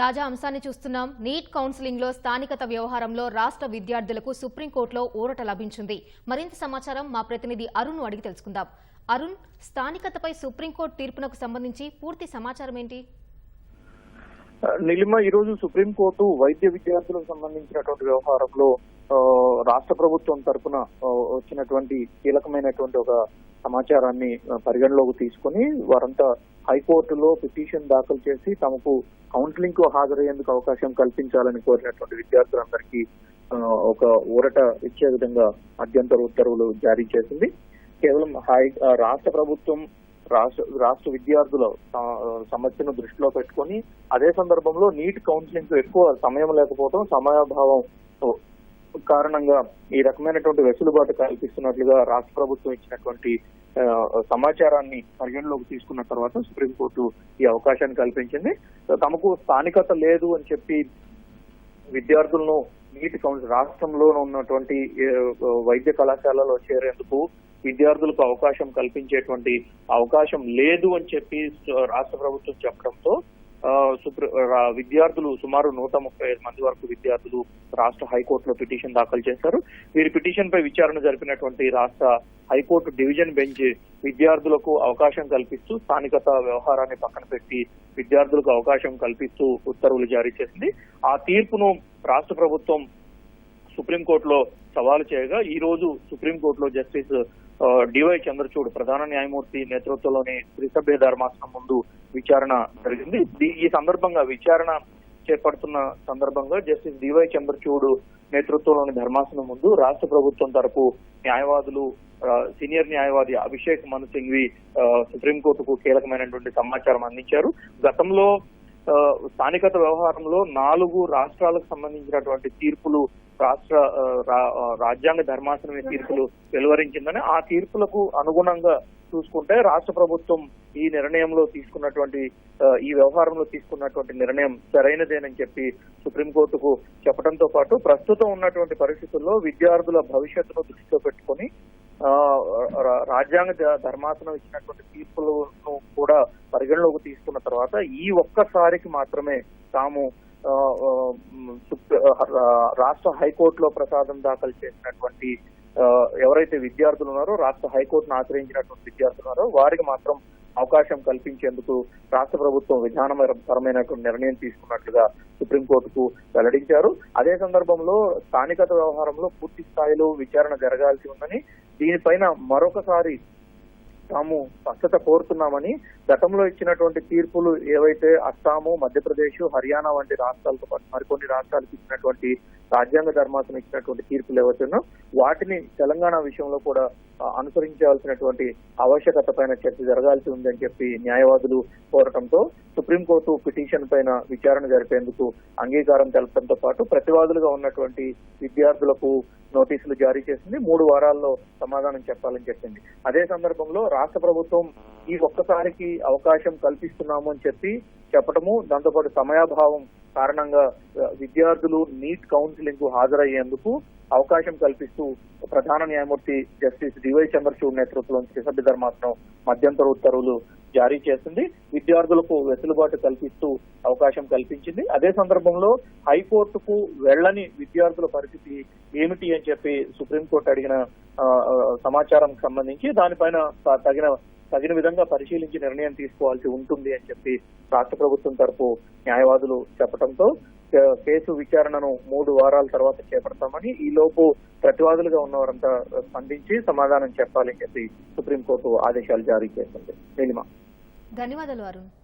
తాజా అంశాన్ని చూస్తున్నాం. నీట్ కౌన్సిలింగ్లో స్థానికత వ్యవహారంలో రాష్ట్ర విద్యార్థులకు సుప్రీంకోర్టులో ఊరట లభించింది. మరింత సమాచారం మా ప్రతినిధి అరుణ్ అడిగి తెలుసుకుందాం. అరుణ్ స్థానికతపై సుప్రీంకోర్టు తీర్పునకు సంబంధించి పూర్తి సమాచారం ఏంటి నిలిమ ఈ రోజు సుప్రీంకోర్టు వైద్య విద్యార్థులకు సంబంధించినటువంటి వ్యవహారంలో రాష్ట్ర ప్రభుత్వం తరపున వచ్చినటువంటి కీలకమైనటువంటి ఒక సమాచారాన్ని పరిగణలోకి తీసుకొని వారంతా హైకోర్టులో పిటిషన్ దాఖలు చేసి తమకు కౌన్సిలింగ్కు హాజరయ్యేందుకు అవకాశం కల్పించాలని కోరినటువంటి విద్యార్థులందరికీ ఒక ఊరట ఇచ్చే విధంగా మధ్యంతర ఉత్తర్వులు జారీ చేసింది. కేవలం హై రాష్ట్ర ప్రభుత్వం రాష్ట్ర రాష్ట్ర విద్యార్థుల సమస్యను దృష్టిలో పెట్టుకొని అదే సందర్భంలో నీట్ కౌన్సిలింగ్ ఎక్కువ సమయం లేకపోవడం సమయాభావం కారణంగా ఈ రకమైనటువంటి వెసులుబాటు కల్పిస్తున్నట్లుగా రాష్ట్ర ప్రభుత్వం ఇచ్చినటువంటి సమాచారాన్ని పరిగణలోకి తీసుకున్న తర్వాత సుప్రీంకోర్టు ఈ అవకాశాన్ని కల్పించింది. తమకు స్థానికత లేదు అని చెప్పి విద్యార్థులను నీట్ కౌన్సిల్ రాష్ట్రంలో ఉన్నటువంటి వైద్య కళాశాలలో చేరేందుకు విద్యార్థులకు అవకాశం కల్పించేటువంటి అవకాశం లేదు అని చెప్పి రాష్ట్ర ప్రభుత్వం చెప్పడంతో రా- విద్యార్థులు సుమారు నూట ముప్పై ఐదు మంది వరకు విద్యార్థులు రాష్ట్ర హైకోర్టులో పిటిషన్ దాఖలు చేశారు. వీరి పిటిషన్ పై విచారణ జరిపినటువంటి రాష్ట్ర హైకోర్టు డివిజన్ బెంచ్ విద్యార్థులకు అవకాశం కల్పిస్తూ స్థానికత వ్యవహారాన్ని పక్కన పెట్టి విద్యార్థులకు అవకాశం కల్పిస్తూ ఉత్తర్వులు జారీ చేసింది. ఆ తీర్పును రాష్ట్ర ప్రభుత్వం సుప్రీంకోర్టులో సవాలు చేయగా ఈ రోజు సుప్రీంకోర్టులో జస్టిస్ డివై చంద్రచూడ్ ప్రధాన న్యాయమూర్తి నేతృత్వంలోని త్రిసభ్య ధర్మాసనం ముందు విచారణ జరిగింది. ఈ సందర్భంగా విచారణ చేపడుతున్న సందర్భంగా జస్టిస్ డివై చంద్రచూడ్ నేతృత్వంలోని ధర్మాసనం ముందు రాష్ట్ర ప్రభుత్వం తరపు న్యాయవాదులు సీనియర్ న్యాయవాది అభిషేక్ మను సింఘ్వి సుప్రీంకోర్టుకు కీలకమైనటువంటి సమాచారం అందించారు. గతంలో స్థానికత వ్యవహారంలో నాలుగు రాష్ట్రాలకు సంబంధించినటువంటి తీర్పులు రాష్ట్ర రా- రాజ్యాంగ ధర్మాసనం తీర్పులు వెలువరించిందని ఆ తీర్పులకు అనుగుణంగా చూసుకుంటే రాష్ట్ర ప్రభుత్వం ఈ నిర్ణయంలో తీసుకున్నటువంటి ఈ వ్యవహారంలో తీసుకున్నటువంటి నిర్ణయం సరైనదేనని చెప్పి సుప్రీంకోర్టుకు చెప్పడంతో పాటు ప్రస్తుతం ఉన్నటువంటి పరిస్థితుల్లో విద్యార్థుల భవిష్యత్తును దృష్టిలో పెట్టుకొని రాజ్యాంగ ధర్మాసనం ఇచ్చినటువంటి తీర్పులను కూడా పరిగణలోకి తీసుకున్న తర్వాత ఈ ఒక్కసారికి మాత్రమే తాము రాష్ట్ర హైకోర్టులో ప్రసాదం దాఖలు చేసినటువంటి ఎవరైతే విద్యార్థులు ఉన్నారో రాష్ట్ర హైకోర్టును ఆశ్రయించినటువంటి విద్యార్థులు ఉన్నారో వారికి మాత్రం అవకాశం కల్పించేందుకు రాష్ట్ర ప్రభుత్వం విధానపరమైనటువంటి నిర్ణయం తీసుకున్నట్లుగా సుప్రీంకోర్టుకు వెల్లడించారు. అదే సందర్భంలో స్థానికత వ్యవహారంలో పూర్తి స్థాయిలో విచారణ జరగాల్సి ఉందని దీనిపైన మరొకసారి తాము స్పష్టత కోరుతున్నామని గతంలో ఇచ్చినటువంటి తీర్పులు ఏవైతే అస్సాము మధ్యప్రదేశ్ హర్యానా వంటి రాష్ట్రాలతో పాటు మరికొన్ని రాష్ట్రాలకు ఇచ్చినటువంటి రాజ్యాంగ ధర్మాసనం ఇచ్చినటువంటి తీర్పులు ఏవైతున్నాయో వాటిని తెలంగాణ విషయంలో కూడా అనుసరించాల్సినటువంటి ఆవశ్యకత పైన చర్చ జరగాల్సి ఉందని చెప్పి న్యాయవాదులు కోరటంతో సుప్రీంకోర్టు పిటిషన్ పైన విచారణ జరిపేందుకు అంగీకారం తెలపడంతో పాటు ప్రతివాదులుగా ఉన్నటువంటి విద్యార్థులకు నోటీసులు జారీ చేసింది. మూడు వారాల్లో సమాధానం చెప్పాలని చెప్పింది. అదే సందర్భంలో రాష్ట్ర ప్రభుత్వం ఈ ఒక్కసారికి అవకాశం కల్పిస్తున్నాము అని చెప్పి చెప్పటము దాంతోపాటు సమయాభావం కారణంగా విద్యార్థులు నీట్ కౌన్సిలింగ్కు హాజరయ్యేందుకు అవకాశం కల్పిస్తూ ప్రధాన న్యాయమూర్తి జస్టిస్ డివై చంద్రచూడ్ నేతృత్వంలోని త్రిసభ్య ధర్మాసనం మధ్యంతర ఉత్తర్వులు జారీ చేసింది. విద్యార్థులకు వెసులుబాటు కల్పిస్తూ అవకాశం కల్పించింది. అదే సందర్భంలో హైకోర్టుకు వెళ్ళని విద్యార్థుల పరిస్థితి ఏమిటి అని చెప్పి సుప్రీంకోర్టు అడిగిన సమాచారం సంబంధించి దానిపైన తగిన తగిన విధంగా పరిశీలించి నిర్ణయం తీసుకోవాల్సి ఉంటుంది అని చెప్పి రాష్ట్ర ప్రభుత్వం తరపు న్యాయవాదులు చెప్పడంతో కే- కేసు విచారణను మూడు వారాల తర్వాత చేపడతామని ఈ లోపు ప్రతివాదులుగా ఉన్నవారంతా స్పందించి సమాధానం చెప్పాలని చెప్పి సుప్రీంకోర్టు ఆదేశాలు జారీ చేసింది. నీలిమ. ధన్యవాదాలు అరుణ్.